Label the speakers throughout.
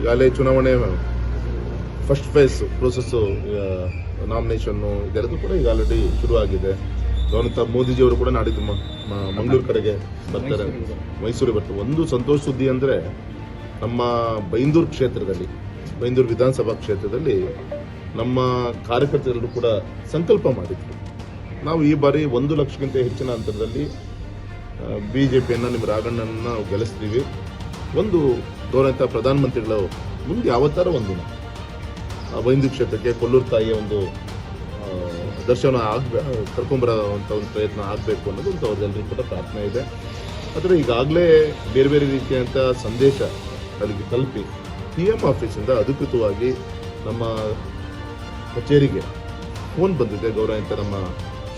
Speaker 1: ಈಗಾಗಲೇ ಚುನಾವಣೆ first phase process nomination ಇದೆಲ್ಲದೂ ಕೂಡ ಈಗ ಆಲ್ರೆಡಿ ಶುರುವಾಗಿದೆ. ಗೌರವಂತ ಮೋದಿಜಿಯವರು ಕೂಡ ನಾಡಿದ್ದು ಮಂಗಳೂರು ಕಡೆಗೆ ಬರ್ತಾರೆ. ಮೈಸೂರಿಗೆ ಬರ್ತಾರೆ. ಒಂದು ಸಂತೋಷ ಸುದ್ದಿ ಅಂದರೆ ನಮ್ಮ ಬೈಂದೂರು ಕ್ಷೇತ್ರದಲ್ಲಿ, ಬೈಂದೂರು ವಿಧಾನಸಭಾ ಕ್ಷೇತ್ರದಲ್ಲಿ ನಮ್ಮ ಕಾರ್ಯಕರ್ತರೆಲ್ಲರೂ ಕೂಡ ಸಂಕಲ್ಪ ಮಾಡಿದ್ರು. ನಾವು ಈ ಬಾರಿ ಒಂದು ಲಕ್ಷಕ್ಕಿಂತ ಹೆಚ್ಚಿನ ಅಂತರದಲ್ಲಿ ಬಿ ಜೆ ಪಿಯನ್ನು ನಿಮ್ಮ ರಾಘಣ್ಣನ ಗೆಲ್ಲಿಸ್ತೀವಿ. ಒಂದು ಗೌರವಂತ ಪ್ರಧಾನಮಂತ್ರಿಗಳು ಮುಂದೆ ಯಾವತ್ತಾರ ಒಂದಿನ ಬೈಂದು ಕ್ಷೇತ್ರಕ್ಕೆ ಕೊಲ್ಲೂರು ತಾಯಿಯ ಒಂದು ದರ್ಶನ ಆಗ್ಬೇ ಕರ್ಕೊಂಬರೋವಂಥ ಒಂದು ಪ್ರಯತ್ನ ಆಗಬೇಕು ಅನ್ನೋದು ಒಂದು ಅವ್ರದ್ದೆಲ್ಲರಿಗೂ ಕೂಡ ಪ್ರಾರ್ಥನೆ ಇದೆ. ಆದರೆ ಈಗಾಗಲೇ ಬೇರೆ ಬೇರೆ ರೀತಿಯಂಥ ಸಂದೇಶ ಅಲ್ಲಿಗೆ ತಲುಪಿ, ಪಿ ಎಂ ಆಫೀಸಿಂದ ಅಧಿಕೃತವಾಗಿ ನಮ್ಮ ಕಚೇರಿಗೆ ಫೋನ್ ಬಂದಿದೆ ಗೌರವಂತ ನಮ್ಮ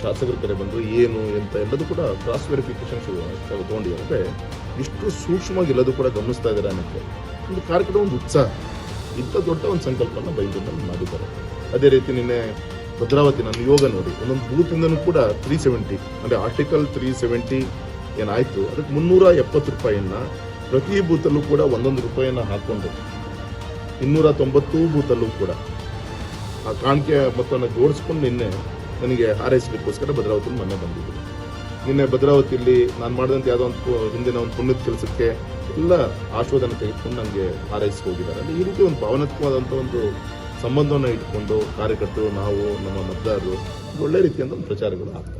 Speaker 1: ಶಾಸಕರ ಕರೆ ಬಂದರು ಏನು ಎಂತ ಎಲ್ಲದೂ ಕೂಡ ಕ್ರಾಸ್ ವೆರಿಫಿಕೇಶನ್ ತಗೊಂಡಿದೆ ತೊಗೊಂಡಿದ್ದಾರೆ. ಅಂದರೆ ಇಷ್ಟು ಸೂಕ್ಷ್ಮವಾಗಿ ಎಲ್ಲದೂ ಕೂಡ ಗಮನಿಸ್ತಾ ಇದ್ದಾರೆ ಅನ್ನೋಕ್ಕೆ ಒಂದು ಕಾರ್ಯಕ್ರಮ, ಒಂದು ಉತ್ಸಾಹ, ಇಂಥ ದೊಡ್ಡ ಒಂದು ಸಂಕಲ್ಪನ ಬೈದನ್ನು ಮಾಡಿದ್ದಾರೆ. ಅದೇ ರೀತಿ ನಿನ್ನೆ ಭದ್ರಾವತಿ ನನ್ನ ಯೋಗ ನೋಡಿ, ಒಂದೊಂದು ಬೂತಿಂದನೂ ಕೂಡ ತ್ರೀ ಸೆವೆಂಟಿ ಅಂದರೆ ಆರ್ಟಿಕಲ್ ತ್ರೀ ಸೆವೆಂಟಿ ಏನಾಯಿತು, ಅದಕ್ಕೆ ಮುನ್ನೂರ ಎಪ್ಪತ್ತು ರೂಪಾಯಿಯನ್ನು ಪ್ರತಿ ಬೂತಲ್ಲೂ ಕೂಡ ಒಂದೊಂದು ರೂಪಾಯಿಯನ್ನು ಹಾಕ್ಕೊಂಡು ಇನ್ನೂರ ತೊಂಬತ್ತು ಬೂತಲ್ಲೂ ಕೂಡ ಆ ಕಾಣಿಕೆ ಮೊತ್ತವನ್ನು ಜೋಡಿಸ್ಕೊಂಡು ನಿನ್ನೆ ನನಗೆ ಹಾರೈಸಲಿಕ್ಕೋಸ್ಕರ ಭದ್ರಾವತಿಯಲ್ಲಿ ಮೊನ್ನೆ ಬಂದಿದ್ದರು ನಿನ್ನೆ ಭದ್ರಾವತಿಯಲ್ಲಿ ನಾನು ಮಾಡಿದಂಥ ಯಾವುದೋ ಒಂದು ಹಿಂದಿನ ಒಂದು ಪುಣ್ಯದ ಕೆಲಸಕ್ಕೆ ಎಲ್ಲ ಆಶೋಧನೆ ತೆಗೆದುಕೊಂಡು ನನಗೆ ಹಾರೈಸಿ ಹೋಗಿದ್ದಾರೆ. ಈ ರೀತಿ ಒಂದು ಭಾವನಾತ್ಮಕವಾದಂಥ ಒಂದು ಸಂಬಂಧವನ್ನು ಇಟ್ಕೊಂಡು ಕಾರ್ಯಕರ್ತರು, ನಾವು, ನಮ್ಮ ಮತದಾರರು ಒಳ್ಳೆ ರೀತಿಯಿಂದ ಒಂದು ಪ್ರಚಾರಗಳು ಆಗ್ತವೆ